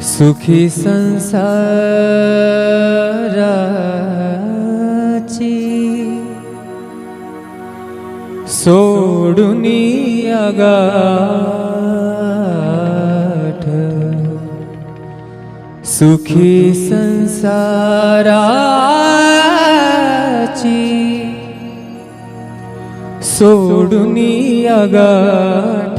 सुखी संसाराची सोडून अगाठ सुखी संसाराची सोडून अगाठ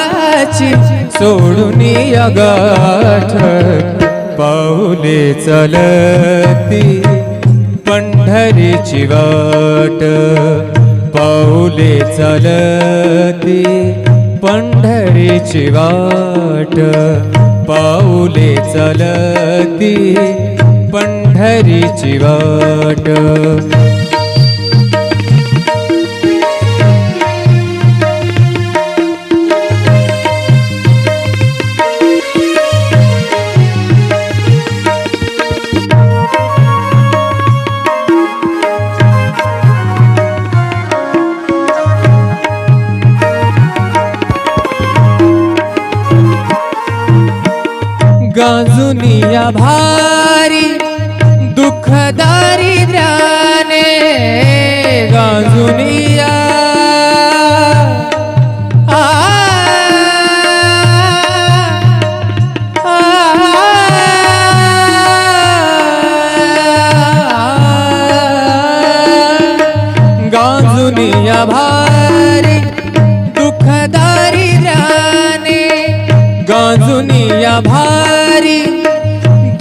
मनाची सोडून गाठ. पाऊले चलती पंढरीची वाट पाऊले चलती पंढरीची वाट पाऊले चलती पंढरीची वाट गाजुनिया भारी दुःख दारिद्र्याने गाजुनिया गाजुनिया भारी दुनिया भारी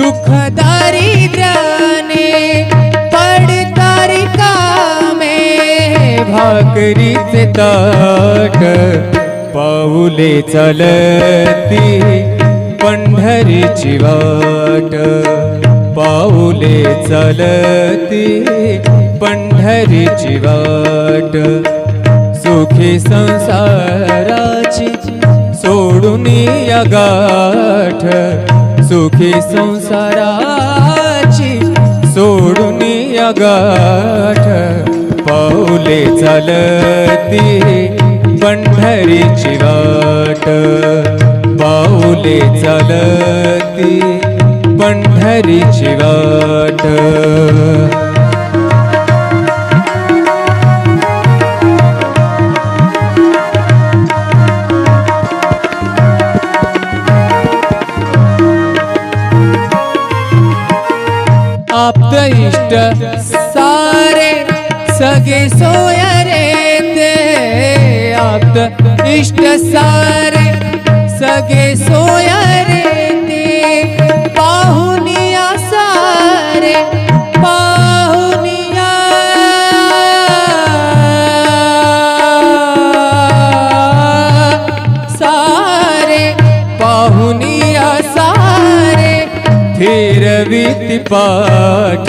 दुःख दारिद्र्याने पडतारी कामे भाकरीचे ताट पाऊले चालती पंढरीची वाट पाऊले चालती पंढरीची वाट सुखी संसारा सोडून गाठ सुखी संसाराची सोडून गाठ पाऊले चालती पंढरीची वाट. पाऊले चालती पंढरीची वाट. ಜಗೆ ಸೋಯರೆಂದೆ ಆಪ್ತ ಇಷ್ಟ ಸಾರೆ ಸಗೆ ಸೋಯರೆಂದೆ ಪಾಹುನಿಯ ಸಾರೆ ಪಾಹುನಿಯ ಸಾರೆ ಪಾಹುನಿಯ ಸಾರೆ ಧೀರವಿತಿ ಪಾಠ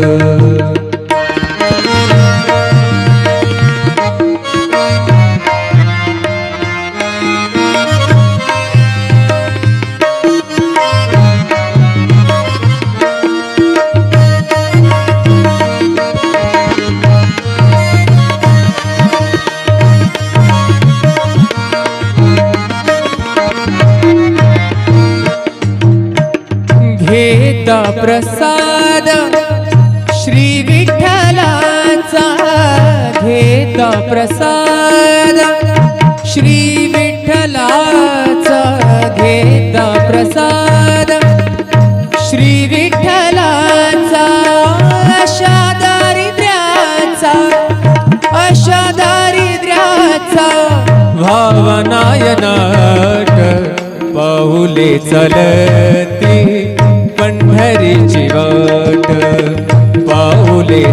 प्रसाद श्री विठ्ठलाचा घेता प्रसाद. श्री विठ्ठलाचा घेता प्रसाद. श्री विठ्ठलाचा अशा दारिद्र्याचा अशा दारिद्र्याचा भावनायनाट पाहुले चलती.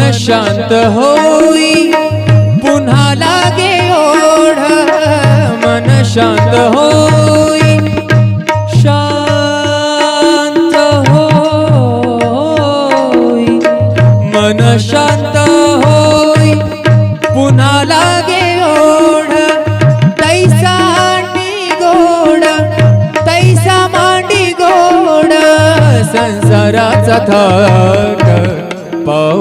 मन शांत होई पुन्हा लागे ओढ. मन शांत होई शांत होई. मन शांत होई पुन्हा लागे ओढ. तैसा मांडी गोड तैसा मांडी गोड. संसाराचा थर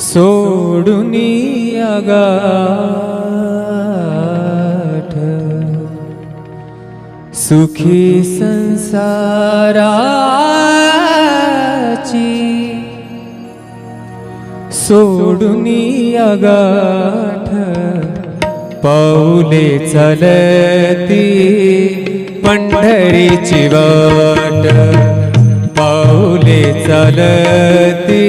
सोडून गाठ सुखी संसाराची सोडून गाठ पाऊले चालती पंढरीची वाट. पाऊले चालती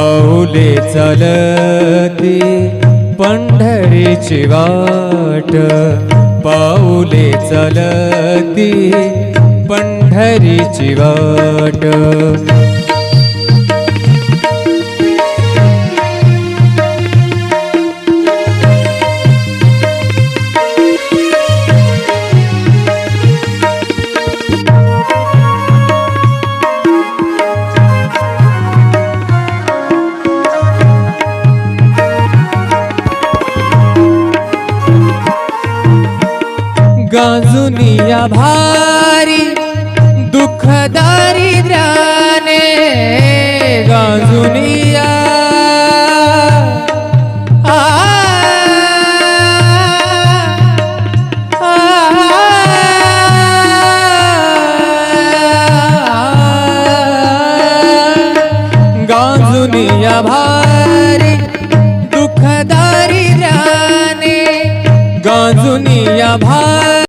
पाऊले चलती पंढरीची वाट. पाऊले चलती पंढरीची वाट. गाजुनिया भारी दुख दारिद्र्याने गाजुनिया